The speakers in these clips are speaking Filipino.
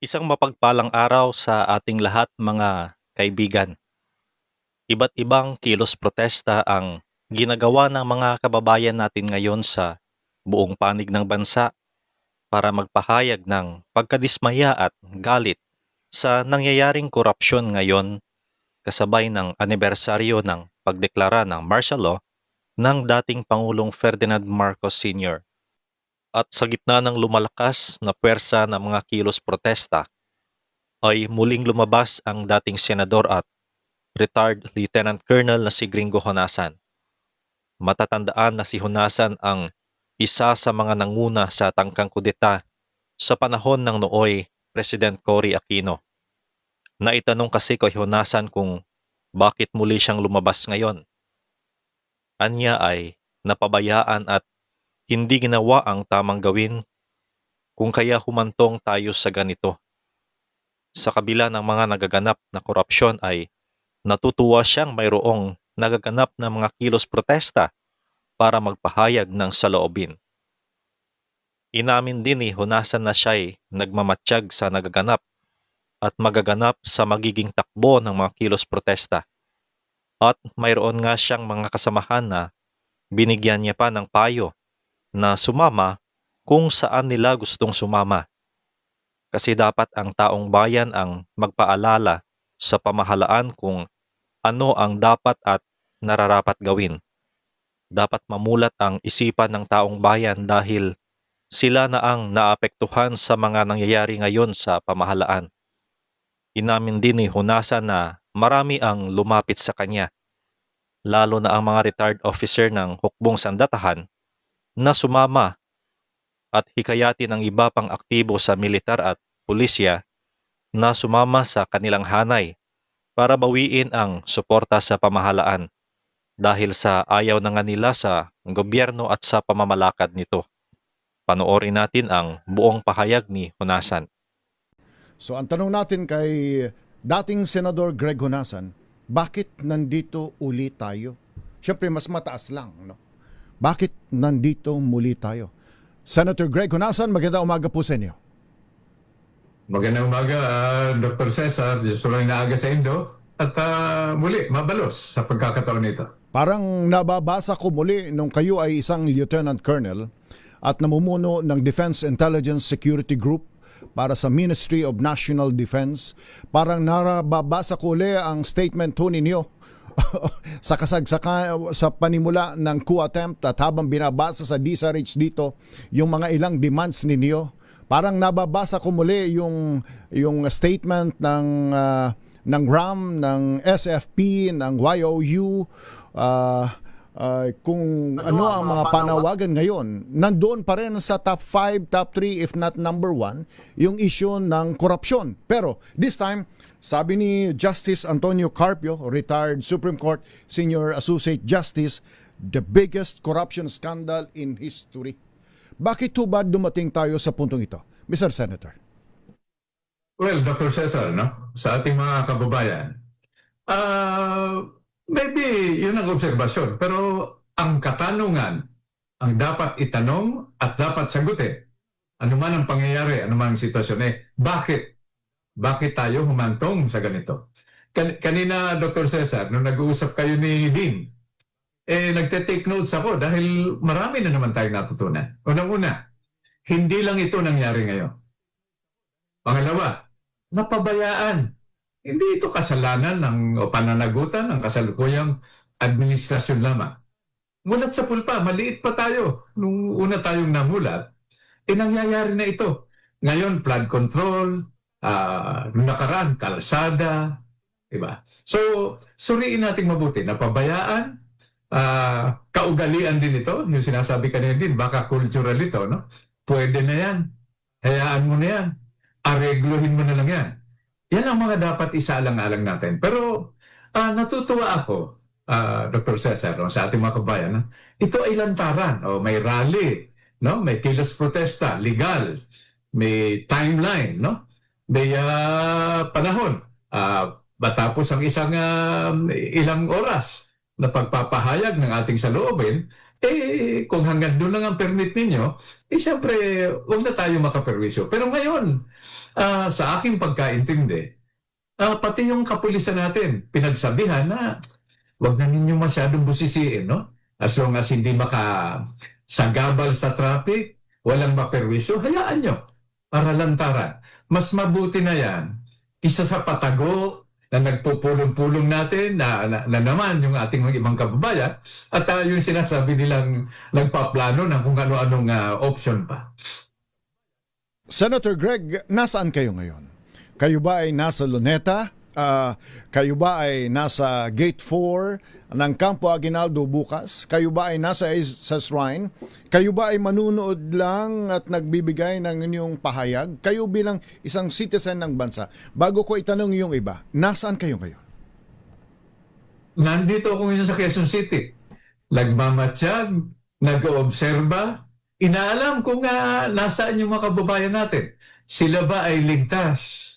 Isang mapagpalang araw sa ating lahat mga kaibigan. Iba't ibang kilos protesta ang ginagawa ng mga kababayan natin ngayon sa buong panig ng bansa para magpahayag ng pagkadismaya at galit sa nangyayaring korupsyon ngayon kasabay ng anibersaryo ng pagdeklara ng martial law ng dating Pangulong Ferdinand Marcos Sr. At sa gitna ng lumalakas na pwersa ng mga kilos protesta, ay muling lumabas ang dating senador at retired Lieutenant Colonel na si Gringo Honasan. Matatandaan na si Honasan ang isa sa mga nanguna sa tangkang kudeta sa panahon ng nooy President Cory Aquino. Naitanong kasi kay Honasan kung bakit muli siyang lumabas ngayon. Anya ay napabayaan at hindi ginawa ang tamang gawin kung kaya humantong tayo sa ganito. Sa kabila ng mga nagaganap na korupsyon ay natutuwa siyang mayroong nagaganap na mga kilos protesta para magpahayag ng saloobin. Inamin din ni Honasan na siya'y nagmamatsyag sa nagaganap at magaganap sa magiging takbo ng mga kilos protesta. At mayroon nga siyang mga kasamahan na binigyan niya pa ng payo na sumama kung saan nila gustong sumama. Kasi dapat ang taong bayan ang magpaalala sa pamahalaan kung ano ang dapat at nararapat gawin. Dapat mamulat ang isipan ng taong bayan dahil sila na ang naapektuhan sa mga nangyayari ngayon sa pamahalaan. Inamin din ni Hunasa na marami ang lumapit sa kanya, lalo na ang mga retired officer ng hukbong sandatahan na sumama at hikayatin ang iba pang aktibo sa militar at pulisya na sumama sa kanilang hanay para bawiin ang suporta sa pamahalaan dahil sa ayaw na nga nila sa gobyerno at sa pamamalakad nito. Panoorin natin ang buong pahayag ni Hunasan. So ang tanong natin kay dating Senador Greg Honasan, bakit nandito uli tayo? Siyempre mas mataas lang, no? Bakit nandito muli tayo? Senator Greg Honasan, maganda umaga po sa inyo. Magandang umaga, ah, Dr. Cesar. Gusto lang naaga sa Indo. At ah, muli, mabalos sa pagkakataon nito. Parang nababasa ko muli nung kayo ay isang Lieutenant Colonel at namumuno ng Defense Intelligence Security Group para sa Ministry of National Defense. Parang narababasa ko uli ang statement ho ninyo sa kasagsaka sa panimula ng coup attempt at habang binabasa sa DSRH dito yung mga ilang demands ninyo parang nababasa ko muli yung yung statement ng ah, ng RAM ng SFP ng YOU ah, ah, kung ano, ang mga panawagan ngayon. Nandoon pa rin sa top 5 top 3 if not number 1 yung issue ng korupsyon. Pero this time sabi ni Justice Antonio Carpio, retired Supreme Court Senior Associate Justice, the biggest corruption scandal in history. Bakit ho ba dumating tayo sa puntong ito, Mr. Senator? Well, Dr. Cesar, no? sa ating mga kababayan, ah maybe yun ang obserbasyon. Pero ang katanungan, ang dapat itanong at dapat sagutin, ano man ang pangyayari, ano man ang sitwasyon, eh, bakit? Bakit tayo humantong sa ganito? Kan- kanina, Dr. Cesar, nung nag-uusap kayo ni Dean, eh, nagte-take notes ako dahil marami na naman tayong natutunan. Unang-una, hindi lang ito nangyari ngayon. Pangalawa, napabayaan. Hindi ito kasalanan ng o pananagutan ng kasalukuyang administrasyon lamang. Mulat sa pulpa, maliit pa tayo. Nung una tayong namulat, eh nangyayari na ito. Ngayon, flood control, nung nakaraan, kalsada, diba? So, suriin natin mabuti. Napabayaan, ah, kaugalian din ito, yung sinasabi kanina din, baka cultural ito, no? Pwede na yan. Hayaan mo na yan. Aregluhin mo na lang yan. Yan ang mga dapat isaalang-alang natin. Pero ah, natutuwa ako, ah, Dr. Cesar, no, sa ating mga kabayan, no? ito ay lantaran. O, may rally, no? may kilos protesta, legal, may timeline, no? May ah, panahon. Ah, matapos ang isang ah, ilang oras na pagpapahayag ng ating saloobin, eh kung hanggang doon lang ang permit ninyo, eh siyempre, huwag na tayo makaperwisyo. Pero ngayon, ah, sa aking pagkaintindi, ah, pati yung kapulisan natin, pinagsabihan na huwag na ninyo masyadong busisiin, no? As long as hindi maka sagabal sa traffic, walang maperwisyo, hayaan nyo para lantaran. Mas mabuti na yan, isa sa patago na nagpupulong-pulong natin na, na, na naman yung ating mga ibang kababayan at ah, yung sinasabi nilang nagpaplano ng kung ano-anong ah, option pa. Senator Greg, nasaan kayo ngayon? Kayo ba ay nasa Luneta? Ah, kayo ba ay nasa Gate 4 ng Campo Aguinaldo bukas? Kayo ba ay nasa sa shrine? Kayo ba ay manunood lang at nagbibigay ng inyong pahayag? Kayo bilang isang citizen ng bansa. Bago ko itanong yung iba, nasaan kayo ngayon? Nandito ako ngayon sa Quezon City. Nagmamatsyag, nag-oobserba, inaalam kung nga nasaan yung mga kababayan natin. Sila ba ay ligtas?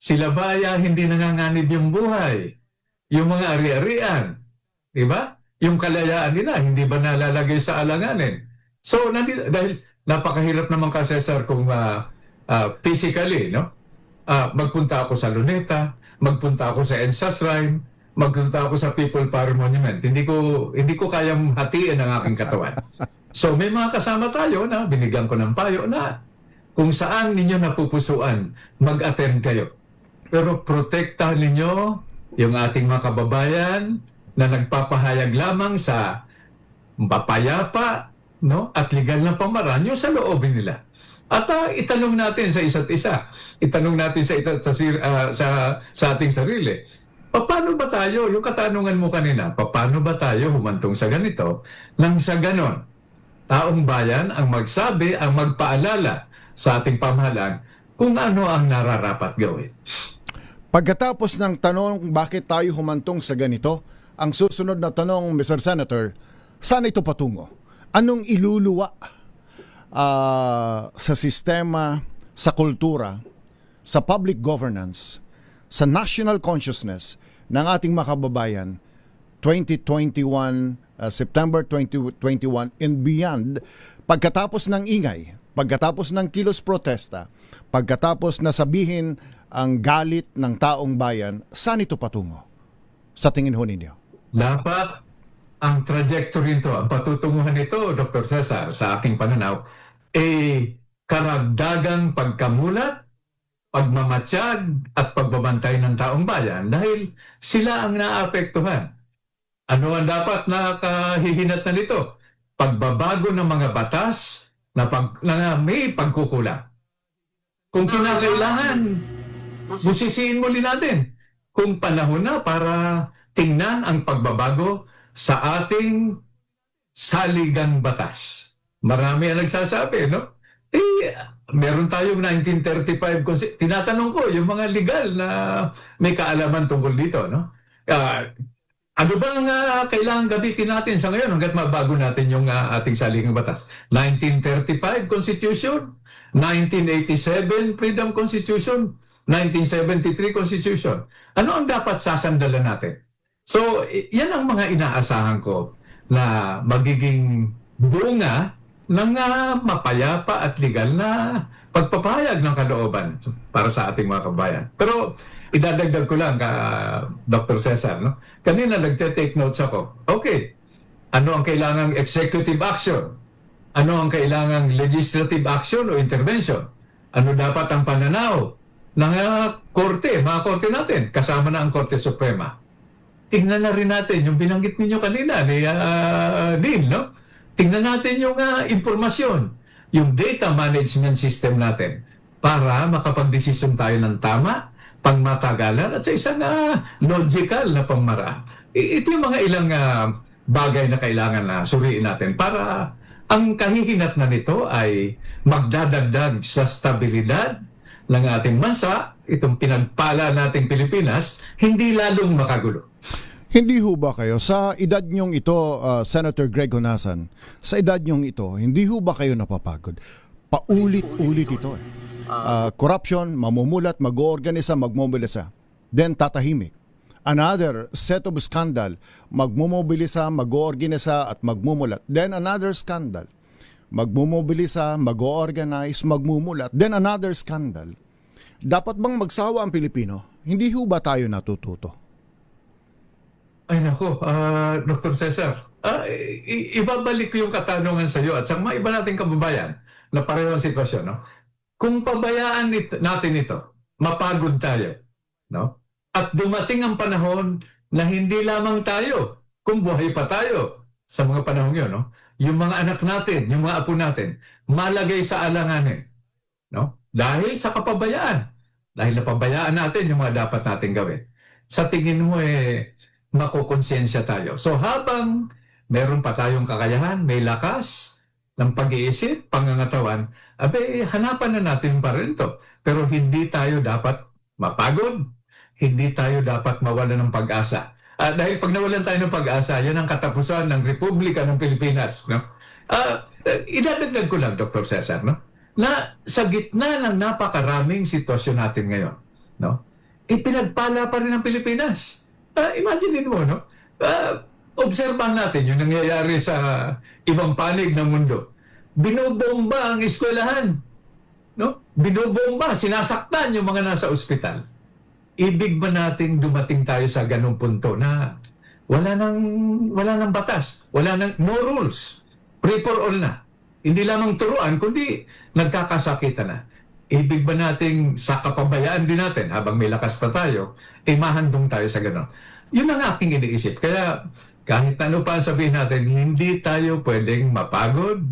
Sila ba ay hindi nanganganib yung buhay? Yung mga ari-arian? Di ba? Yung kalayaan nila, hindi ba nalalagay sa alanganin? So, nandito, dahil napakahirap naman ka, Cesar, kung ah, ah, physically, no? Ah, magpunta ako sa Luneta, magpunta ako sa EDSA Shrine, magpunta ako sa People Power Monument. Hindi ko hindi ko kayang hatiin ang aking katawan. So may mga kasama tayo na binigyan ko ng payo na kung saan ninyo napupusuan, mag-attend kayo. Pero protektahan ninyo yung ating mga kababayan na nagpapahayag lamang sa mapayapa no? at legal na pamaraan yung sa loobin nila. At ah, itanong natin sa isa't isa. Itanong natin sa, isa, sa, ah, sa, sa ating sarili. Paano ba tayo, yung katanungan mo kanina, paano ba tayo humantong sa ganito nang sa ganon? Taong bayan ang magsabi, ang magpaalala sa ating pamahalaan kung ano ang nararapat gawin. Pagkatapos ng tanong bakit tayo humantong sa ganito, ang susunod na tanong, Mr. Senator, saan ito patungo? Anong iluluwa ah, sa sistema, sa kultura, sa public governance, sa national consciousness ng ating mga kababayan 2021, uh, September 2021 and beyond, pagkatapos ng ingay, pagkatapos ng kilos protesta, pagkatapos na sabihin ang galit ng taong bayan, saan ito patungo? Sa tingin ho ninyo? Dapat ang trajectory nito, ang patutunguhan nito, Dr. Cesar, sa aking pananaw, eh karagdagang pagkamulat, pagmamatsyag at pagbabantay ng taong bayan dahil sila ang naapektuhan. Ano ang dapat na kahihinat na nito? Pagbabago ng mga batas na, pag, na may pagkukulang. Kung kinakailangan, busisiin muli natin kung panahon na para tingnan ang pagbabago sa ating saligang batas. Marami ang nagsasabi, no? Eh, meron tayong 1935 consi- tinatanong ko yung mga legal na may kaalaman tungkol dito, no? Ah, ano ba ang ah, kailangan gamitin natin sa ngayon hanggat mabago natin yung ah, ating saligang batas? 1935 Constitution, 1987 Freedom Constitution, 1973 Constitution. Ano ang dapat sasandalan natin? So, yan ang mga inaasahan ko na magiging bunga ng ah, mapayapa at legal na pagpapahayag ng kalooban para sa ating mga kabayan. Pero idadagdag ko lang ka Dr. Cesar, no? Kanina nagte-take notes ako. Okay. Ano ang kailangang executive action? Ano ang kailangang legislative action o intervention? Ano dapat ang pananaw ng ah, korte, mga korte natin, kasama na ang Korte Suprema? tingnan na rin natin yung binanggit ninyo kanina ni uh, Dean, no? Tingnan natin yung ah, impormasyon, yung data management system natin para makapag-desisyon tayo ng tama, pangmatagalan at sa isang ah, logical na pangmaraan. I- ito yung mga ilang ah, bagay na kailangan na suriin natin para ang kahihinat na nito ay magdadagdag sa stabilidad ng ating bansa, itong pinagpala nating Pilipinas, hindi lalong makagulo. Hindi ho ba kayo, sa edad nyong ito, uh, Senator Greg Honasan, sa edad nyong ito, hindi ho ba kayo napapagod? Paulit-ulit ito eh. Uh, corruption, mamumulat, mag-oorganisa, magmobilisa. Then tatahimik. Another set of scandal, magmumobilisa, mag-oorganisa at magmumulat. Then another scandal. magmumobilisa, mag-organize, magmumulat, then another scandal. Dapat bang magsawa ang Pilipino? Hindi ho ba tayo natututo? Ay nako, ah, Dr. Cesar, i- ibabalik ko yung katanungan sa iyo at sa mga iba nating kababayan na pareho ang sitwasyon. No? Kung pabayaan it- natin ito, mapagod tayo. No? At dumating ang panahon na hindi lamang tayo, kung buhay pa tayo sa mga panahon yun, no? yung mga anak natin, yung mga apo natin, malagay sa alanganin. No? Dahil sa kapabayaan. Dahil napabayaan natin yung mga dapat natin gawin. Sa tingin mo eh, makukonsensya tayo. So habang meron pa tayong kakayahan, may lakas ng pag-iisip, pangangatawan, abe, hanapan na natin pa rin to. Pero hindi tayo dapat mapagod, hindi tayo dapat mawalan ng pag-asa. Ah, dahil pag nawalan tayo ng pag-asa, yan ang katapusan ng Republika ng Pilipinas. No? Eh, idadagdag ko lang, Dr. Cesar, no? Na sa gitna ng napakaraming sitwasyon natin ngayon, no? ipinagpala pa rin ang Pilipinas. Ah, imagine mo, no? Ah, obserbahan natin yung nangyayari sa ibang panig ng mundo. Binobomba ang eskwelahan. No? Binobomba, sinasaktan yung mga nasa ospital. Ibig ba nating dumating tayo sa ganung punto na wala nang wala nang batas, wala nang no rules. Free for all na. Hindi lamang turuan kundi nagkakasakitan na. Ibig ba nating sa kapabayaan din natin habang may lakas pa tayo, eh mahandong tayo sa ganon. Yun ang aking iniisip. Kaya kahit ano pa sabihin natin, hindi tayo pwedeng mapagod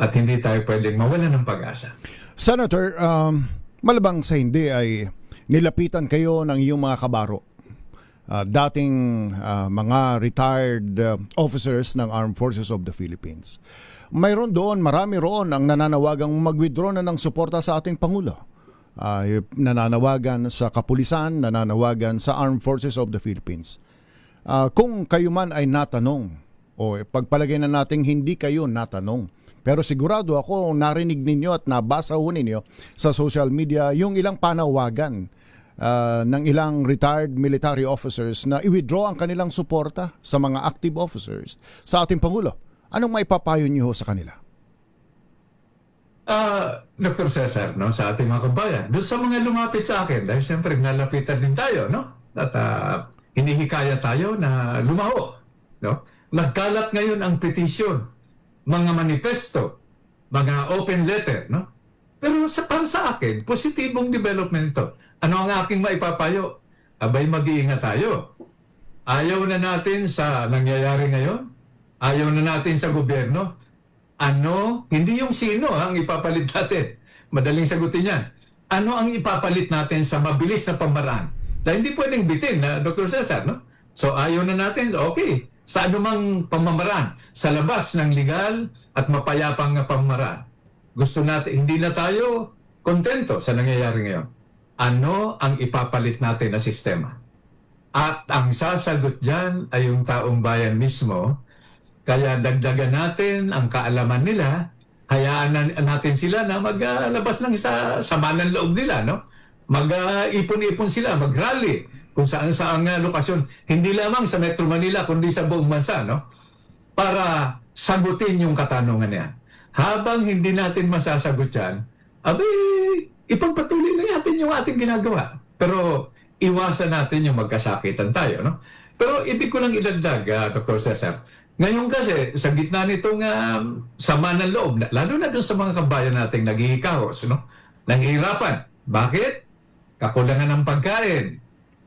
at hindi tayo pwedeng mawalan ng pag-asa. Senator, um, malabang sa hindi ay nilapitan kayo ng iyong mga kabaro. Ah, dating ah, mga retired ah, officers ng Armed Forces of the Philippines. Mayroon doon, marami roon ang nananawagang mag-withdraw na ng suporta sa ating Pangulo. Y- nananawagan sa kapulisan, nananawagan sa Armed Forces of the Philippines. Ah, kung kayo man ay natanong, o pagpalagay na nating hindi kayo natanong, pero sigurado ako narinig ninyo at nabasa ho ninyo sa social media yung ilang panawagan ah, ng ilang retired military officers na i-withdraw ang kanilang suporta sa mga active officers sa ating Pangulo. Anong maipapayo niyo sa kanila? Ah, Dr. Cesar, no, sa ating mga kabayan, doon sa mga lumapit sa akin, dahil siyempre nalapitan din tayo, no? At ah, hinihikaya tayo na lumaho, no? Nagkalat ngayon ang petisyon, mga manifesto, mga open letter, no? Pero sa, para sa akin, positibong development ito. Ano ang aking maipapayo? Abay, mag-iingat tayo. Ayaw na natin sa nangyayari ngayon. Ayaw na natin sa gobyerno. Ano, hindi yung sino ang ipapalit natin. Madaling sagutin yan. Ano ang ipapalit natin sa mabilis na pamaraan? Dahil hindi pwedeng bitin na Dr. Cesar, no? So ayaw na natin, okay. Sa anumang pamamaraan, sa labas ng legal at mapayapang pamamaraan. Gusto natin, hindi na tayo kontento sa nangyayari ngayon. Ano ang ipapalit natin na sistema? At ang sasagot dyan ay yung taong bayan mismo. Kaya dagdagan natin ang kaalaman nila, hayaan na- natin sila na maglabas ng sa sama ng loob nila, no? Mag-ipon-ipon sila, mag-rally kung saan saan nga lokasyon. Hindi lamang sa Metro Manila, kundi sa buong bansa, no? Para sagutin yung katanungan niya. Habang hindi natin masasagot yan, abay, ipagpatuloy na natin yung ating ginagawa. Pero iwasan natin yung magkasakitan tayo, no? Pero ibig ko lang idagdag, ah, Dr. Cesar. Ngayon kasi, sa gitna nitong um, sama ng loob, lalo na doon sa mga kabayan nating naghihikahos, no? Nahihirapan. Bakit? Kakulangan ng pagkain,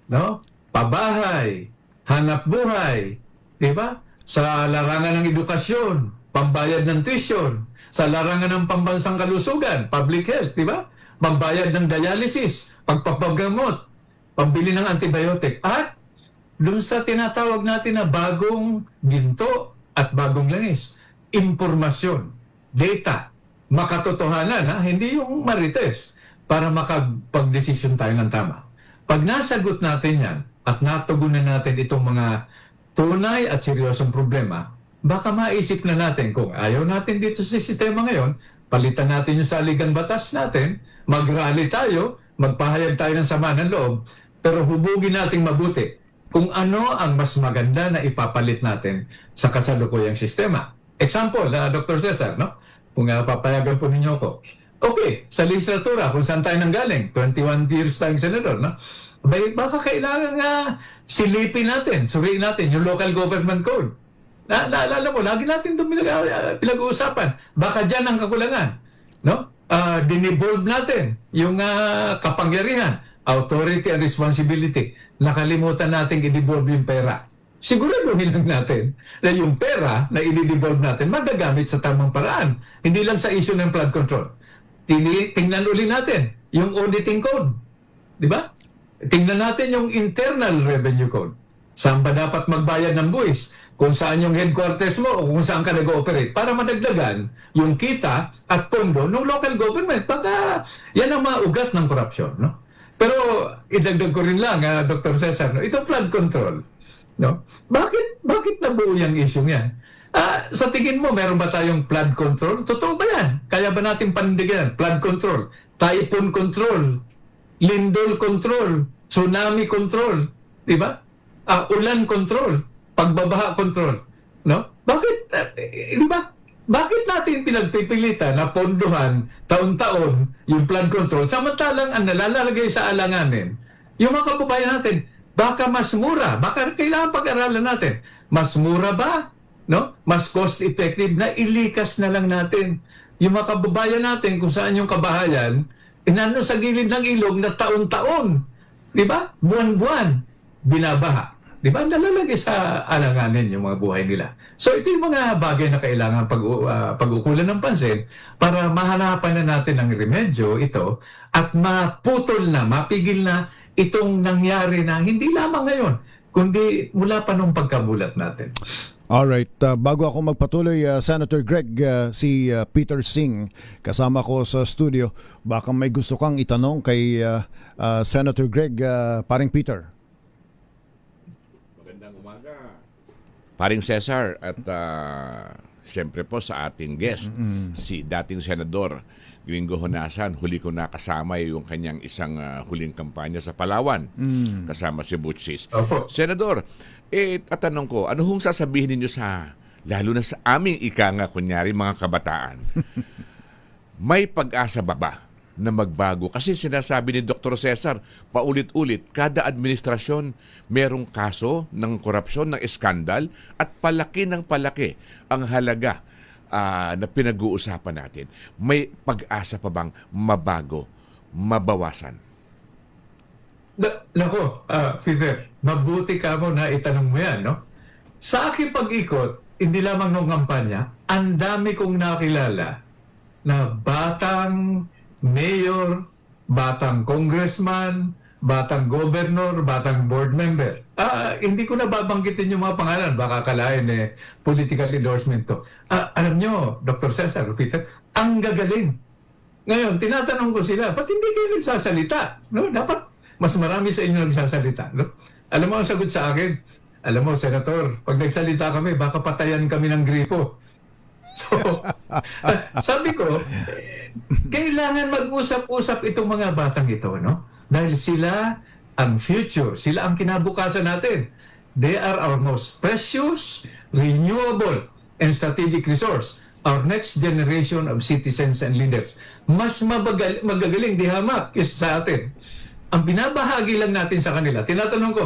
no? Pabahay, hanap buhay, di ba? Sa larangan ng edukasyon, pambayad ng tuition, sa larangan ng pambansang kalusugan, public health, di ba? Pambayad ng dialysis, pagpapagamot, pambili ng antibiotic, at doon sa tinatawag natin na bagong ginto at bagong langis, impormasyon, data, makatotohanan, ha? hindi yung marites, para makapag-desisyon tayo ng tama. Pag nasagot natin yan at natugunan natin itong mga tunay at seryosong problema, baka maisip na natin kung ayaw natin dito sa sistema ngayon, palitan natin yung saligang batas natin, mag-rally tayo, magpahayag tayo ng sama ng loob, pero hubugin nating mabuti kung ano ang mas maganda na ipapalit natin sa kasalukuyang sistema. Example, na Dr. Cesar, no? kung uh, papayagan po ninyo ako. Okay, sa legislatura, kung saan tayo nanggaling, 21 years tayong senador, no? Bay, baka kailangan nga silipin natin, suriin natin yung local government code. Na, naalala mo, lagi natin ito pinag, uh, pinag-uusapan. Baka dyan ang kakulangan. No? Uh, dinivolve natin yung uh, kapangyarihan, authority and responsibility. Nakalimutan natin i-devolve yung pera. Siguraduhin lang natin na yung pera na i-devolve natin magagamit sa tamang paraan. Hindi lang sa issue ng flood control. Tini, tingnan uli natin yung auditing code. Di ba? Tingnan natin yung internal revenue code. Saan ba dapat magbayad ng buwis? Kung saan yung headquarters mo o kung saan ka nag-ooperate para madagdagan yung kita at pondo ng local government. Baka yan ang mga ugat ng korupsyon. No? Pero idagdag ko rin lang, ah, Dr. Cesar, no? itong flood control. No? Bakit, bakit nabuo yung issue yan? Ah, sa tingin mo, meron ba tayong flood control? Totoo ba yan? Kaya ba natin panindigan? Flood control, typhoon control, lindol control, tsunami control, di ba? Ah, ulan control, pagbabaha control, no? Bakit eh, di ba? Bakit natin pinagpipilitan na pondohan taon-taon yung flood control samantalang ang nalalagay sa alanganin yung mga kababayan natin baka mas mura, baka kailangan pag-aralan natin. Mas mura ba? No? Mas cost effective na ilikas na lang natin yung mga kababayan natin kung saan yung kabahayan inano sa gilid ng ilog na taon-taon. Di ba? Buwan-buwan binabaha. Di ba? Nalalagay sa alanganin yung mga buhay nila. So ito yung mga bagay na kailangan pag, uh, pag-ukulan ng pansin para mahanapan na natin ng remedyo ito at maputol na, mapigil na itong nangyari na hindi lamang ngayon, kundi mula pa nung pagkamulat natin. Alright, uh, bago ako magpatuloy, uh, Senator Greg, uh, si uh, Peter Singh, kasama ko sa studio. Baka may gusto kang itanong kay uh, uh, Senator Greg, uh, paring Peter. Magandang umaga. Paring Cesar at uh, siyempre po sa ating guest, si dating Senador Gringo Honasan. Huli ko nakasama yung kanyang isang uh, huling kampanya sa Palawan. Kasama si Butchis. Opo. Senador, eh, tatanong ko, ano hong sasabihin ninyo sa, lalo na sa aming ika nga, kunyari, mga kabataan, may pag-asa ba ba na magbago? Kasi sinasabi ni Dr. Cesar, paulit-ulit, kada administrasyon merong kaso ng korupsyon, ng iskandal, at palaki ng palaki ang halaga ah, na pinag-uusapan natin. May pag-asa pa bang mabago, mabawasan? Na, nako, ah, Peter, mabuti ka mo na itanong mo yan, no? Sa aking pag-ikot, hindi lamang nung kampanya, ang dami kong nakilala na batang mayor, batang congressman, batang governor, batang board member. Ah, hindi ko na babanggitin yung mga pangalan, baka kalahin eh, political endorsement to. Ah, alam nyo, Dr. Cesar, Peter, ang gagaling. Ngayon, tinatanong ko sila, ba't hindi kayo nagsasalita? No? Dapat mas marami sa inyo nagsasalita. No? Alam mo ang sagot sa akin? Alam mo, Senator, pag nagsalita kami, baka patayan kami ng gripo. So, sabi ko, kailangan mag-usap-usap itong mga batang ito, no? Dahil sila ang future, sila ang kinabukasan natin. They are our most precious, renewable, and strategic resource. Our next generation of citizens and leaders. Mas mabagal, magagaling di hamak kaysa sa atin. Ang binabahagi lang natin sa kanila, tinatanong ko,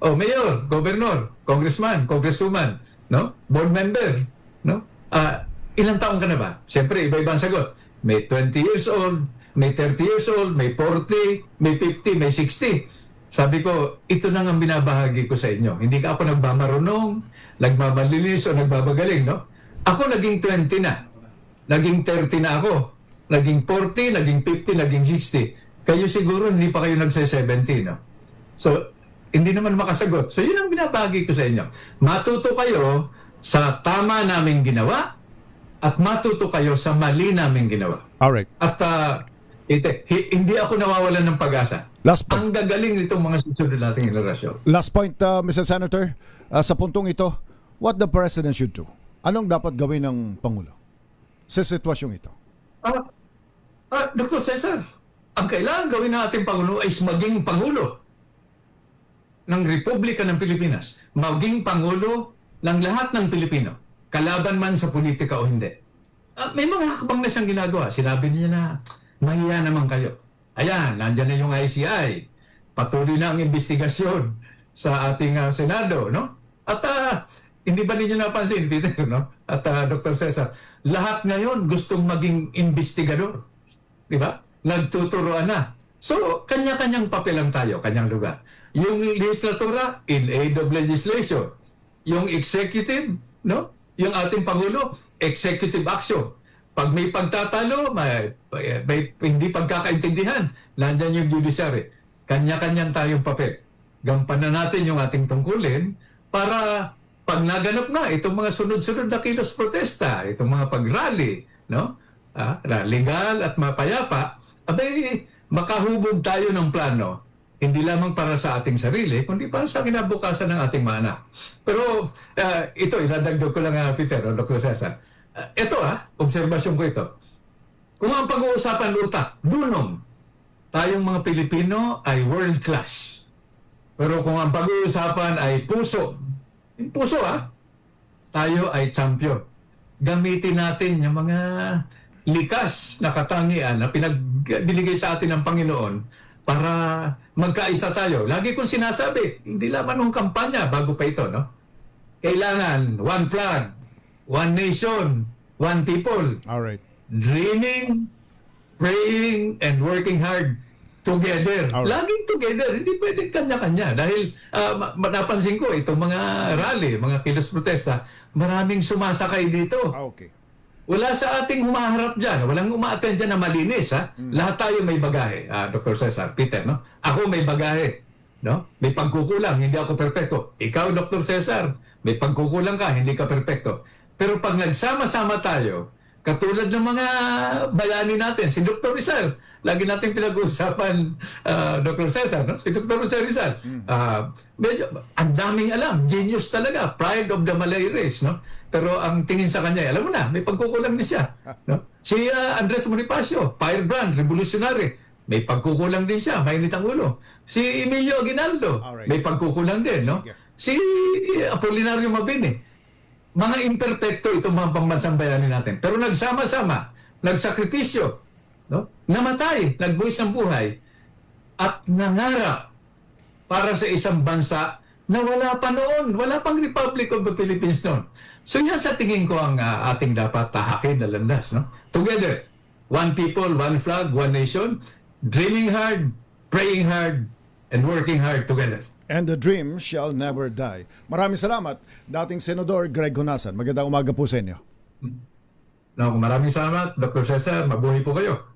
oh, mayor, governor, congressman, congresswoman, no? Board member, no? Ah, ilang taon ka na ba? Siyempre, iba-iba ang sagot. May 20 years old, may 30 years old, may 40, may 50, may 60. Sabi ko, ito na ang binabahagi ko sa inyo. Hindi ka ako nagmamarunong, nagmamalinis o nagbabagaling, no? Ako naging 20 na. Naging 30 na ako. Naging 40, naging 50, naging 60. Kayo siguro hindi pa kayo nagse-70, no? So, hindi naman makasagot. So, yun ang binabahagi ko sa inyo. Matuto kayo sa tama naming ginawa at matuto kayo sa mali naming ginawa. Alright, At uh, ite, hi- hindi ako nawawalan ng pag-asa. last point. Ang gagaling nitong mga susunod nating henerasyon. Last point, uh, Mr. Senator, uh, sa puntong ito, what the President should do? Anong dapat gawin ng Pangulo sa sitwasyong ito? Ah, ah, Dr. Cesar, ang kailangan gawin natin Pangulo ay maging Pangulo ng Republika ng Pilipinas. Maging Pangulo ng lahat ng Pilipino. Kalaban man sa politika o hindi. Ah, may mga hakbang na siyang ginagawa. Sinabi niya na, mahiya naman kayo. Ayan, nandyan na yung ICI. Patuloy na ang investigasyon sa ating ah, Senado, no? At ah, hindi ba ninyo napansin, Peter, no? At ah, Dr. Cesar, lahat ngayon gustong maging investigador. Di ba? Nagtuturoan na. So, kanya-kanyang papel lang tayo, kanyang lugar. Yung legislatura, in aid of legislation. Yung executive, no? Yung ating Pangulo, executive action. Pag may pagtatalo, may, may hindi pagkakaintindihan, nandyan yung judiciary. Kanya-kanyang tayong papel. Gampanan natin yung ating tungkulin para pag naganap na itong mga sunod-sunod na kilos protesta, itong mga pag-rally, no? Ah, legal at mapayapa, abay, makahubog tayo ng plano hindi lamang para sa ating sarili, kundi para sa kinabukasan ng ating mga anak. Pero ah, ito, iladagdag ko lang, uh, Peter, o Dr. Cesar. Ah, ito ah, obserbasyon ko ito. Kung ang pag-uusapan utak, dunong, tayong mga Pilipino ay world class. Pero kung ang pag-uusapan ay puso, puso ah, tayo ay champion. Gamitin natin yung mga likas na katangian na pinagbinigay sa atin ng Panginoon para magkaisa tayo. Lagi kong sinasabi, hindi lamang ng kampanya bago pa ito, no? Kailangan one flag, one nation, one people. All right. Dreaming, praying, and working hard together. Alright. Laging together, hindi pwedeng kanya-kanya. Dahil ah, ma- napansin ko, itong mga rally, mga kilos protesta, maraming sumasakay dito. Ah, Okay. Wala sa ating humaharap dyan. Walang umaattend dyan na malinis. Ha? Lahat tayo may bagahe. Ah, Dr. Cesar, Peter, no? Ako may bagahe. No? May pagkukulang, hindi ako perpekto. Ikaw, Dr. Cesar, may pagkukulang ka, hindi ka perpekto. Pero pag nagsama-sama tayo, katulad ng mga bayani natin, si Dr. Rizal, lagi natin pinag-uusapan, ah, Dr. Cesar, no? si Dr. Jose Rizal. Ah, medyo, ang daming alam, genius talaga, pride of the Malay race. No? Pero ang tingin sa kanya, alam mo na, may pagkukulang na siya. No? Si ah, Andres Bonifacio, firebrand, revolutionary, may pagkukulang din siya, mainit ang ulo. Si Emilio Aguinaldo, Alright. may pagkukulang din, no? Si Apolinario Mabini, mga imperfecto itong mga pambansang bayani natin. Pero nagsama-sama, nagsakripisyo, no? namatay, nagbuwis ng buhay, at nangarap para sa isang bansa na wala pa noon, wala pang Republic of the Philippines noon. So yan sa tingin ko ang ah, ating dapat tahakin na landas. No? Together, one people, one flag, one nation, dreaming hard, praying hard, and working hard together. And the dream shall never die. Maraming salamat, dating Senador Greg Honasan. Magandang umaga po sa inyo. No, maraming salamat, Dr. Cesar. Mabuhay po kayo.